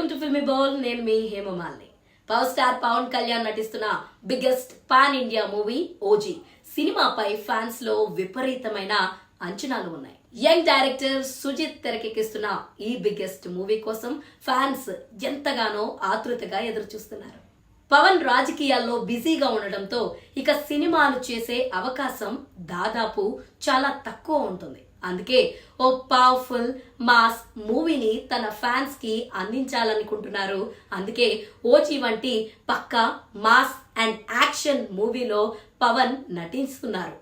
Welcome to filmy bowl. నేను మీ Hema Malini power star Pawan Kalyan నటిస్తున్న biggest pan India movie OG. సినిమాపై ఫ్యాన్స్లో విపరీతమైన అంచనాలు ఉన్నాయి. యంగ్ డైరెక్టర్ సుజిత్ తెరకెక్కిస్తున్న ఈ బిగ్గెస్ట్ మూవీ కోసం ఫ్యాన్స్ ఎంతగానో ఆతృతగా ఎదురు చూస్తున్నారు పవన్ రాజకీయాల్లో బిజీగా ఉండడంతో ఇక సినిమాలు చేసే అవకాశం దాదాపు చాలా తక్కువ ఉంటుంది. అందుకే ఓ పవర్ఫుల్ మాస్ మూవీని తన ఫ్యాన్స్కి అందించాలనుకుంటున్నారు. అందుకే ఓజీ వంటి పక్కా మాస్ అండ్ యాక్షన్ మూవీలో పవన్ నటిస్తున్నారు.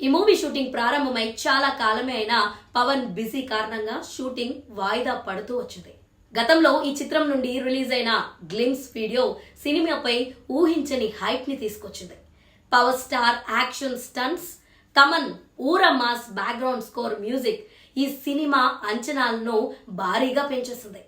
ఈ మూవీ షూటింగ్ ప్రారంభమై చాలా కాలమే అయినా పవన్ బిజీ కారణంగా షూటింగ్ వాయిదా పడుతూ వచ్చింది. గతంలో ఈ చిత్రం నుండి రిలీజ్ అయిన గ్లిమ్స్ వీడియో సినిమాపై ఊహించని హైప్ని తీసుకొచ్చింది. Power star action stunts Thaman ఊర బ్యాక్గ్రౌండ్ స్కోర్ మ్యూజిక్ ఈ సినిమా అంచనాలను భారీగా పెంచేసింది.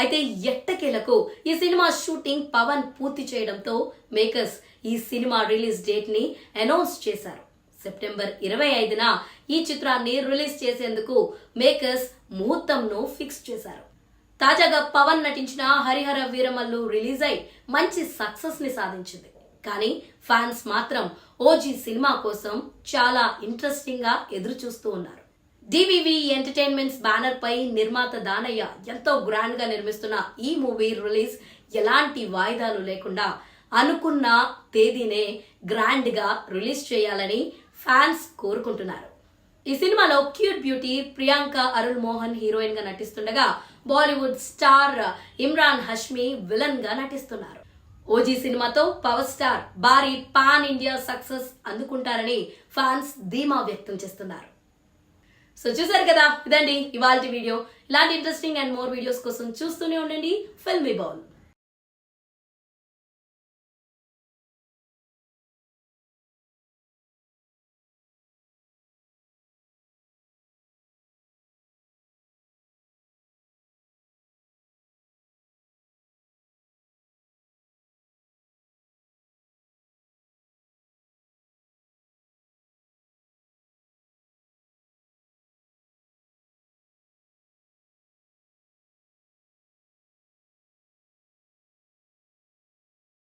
అయితే ఎట్టకేలకు ఈ సినిమా షూటింగ్ పవన్ పూర్తి చేయడంతో మేకర్స్ ఈ సినిమా రిలీజ్ డేట్ని అనౌన్స్ చేశారు. సెప్టెంబర్ ఇరవై ఐదున ఈ చిత్రాన్ని రిలీజ్ చేసేందుకు మేకర్స్ ముహూర్తంను ఫిక్స్ చేశారు. తాజాగా పవన్ నటించిన హరిహర వీరమల్లు రిలీజ్ అయి మంచి సక్సెస్ని సాధించింది. కానీ ఫ్యాన్స్ మాత్రం ఓజీ సినిమా కోసం చాలా ఇంట్రెస్టింగ్గా ఎదురు చూస్తూ ఉన్నారు డివివి ఎంటర్టైన్మెంట్స్ బ్యానర్ పై నిర్మాత దానయ్య ఎంతో గ్రాండ్గా నిర్మిస్తున్న ఈ మూవీ రిలీజ్ ఎలాంటి వాయిదాలు లేకుండా అనుకున్న తేదీనే గ్రాండ్గా రిలీజ్ చేయాలని ఫ్యాన్స్ కోరుకుంటున్నారు. ఈ సినిమాలో క్యూట్ బ్యూటీ ప్రియాంక అరుణ్ మోహన్ హీరోయిన్గా నటిస్తుండగా బాలీవుడ్ స్టార్ ఇమ్రాన్ హష్మి విలన్గా నటిస్తున్నారు. ఓజీ సినిమాతో పవర్ స్టార్ భారీ పాన్ ఇండియా సక్సెస్ అందుకుంటారని ఫ్యాన్స్ ధీమా వ్యక్తం చేస్తున్నారు. సో చూసారు కదా ఇదండి ఇవాళ వీడియో. ఇలాంటి ఇంట్రెస్టింగ్ అండ్ మోర్ వీడియోస్ కోసం చూస్తూనే ఉండండి. ఫిల్మీ బౌల్